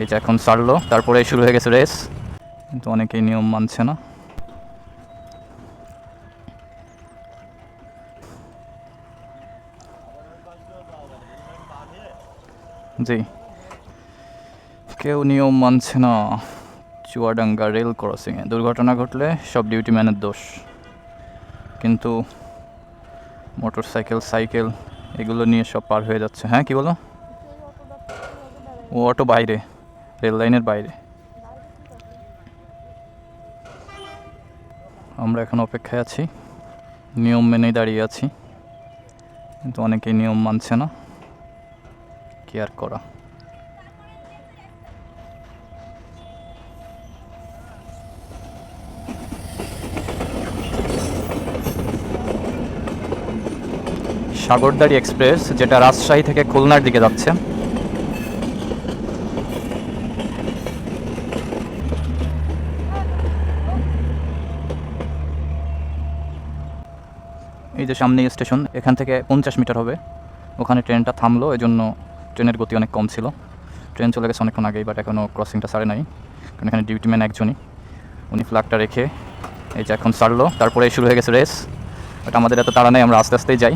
এই যে এখন ছাড়লো। তারপরে শুরু হয়ে গেছে রেস কিন্তু অনেকেই নিয়ম মানছে না। জি। কেউ নিয়ম মানছে না। চুয়াডাঙ্গা রেল ক্রসিংয়ে দুর্ঘটনা ঘটলে সব ডিউটি ম্যানের দোষ। কিন্তু মোটর সাইকেল সাইকেল এগুলো নিয়ে সব পার হয়ে যাচ্ছে। হ্যাঁ কি বলো? ও অটো বাইরে। রেল লাইনের বাইরে। আমরা এখন অপেক্ষায় আছি। নিয়ম মেনেই দাঁড়িয়ে আছি। কিন্তু অনেকেই নিয়ম মানছে না। কি আর করা? সাগরদাড়ি এক্সপ্রেস, যেটা রাজশাহী থেকে খুলনার দিকে যাচ্ছে। এই যে সামনে স্টেশন, এখান থেকে পঞ্চাশ মিটার হবে। ওখানে ট্রেনটা থামলো এই জন্য ট্রেনের গতি অনেক কম ছিল। ট্রেন চলে গেছে অনেকক্ষণ আগেই বাট এখনও ক্রসিংটা সারে নাই। কারণ এখানে ডিউটি ম্যান একজনই। উনি ফ্ল্যাগটা রেখে এই যে এখন সারলো। তারপরে শুরু হয়ে গেছে রেস বাট আমাদের এত তাড়া নেই, আমরা আস্তে আস্তেই যাই।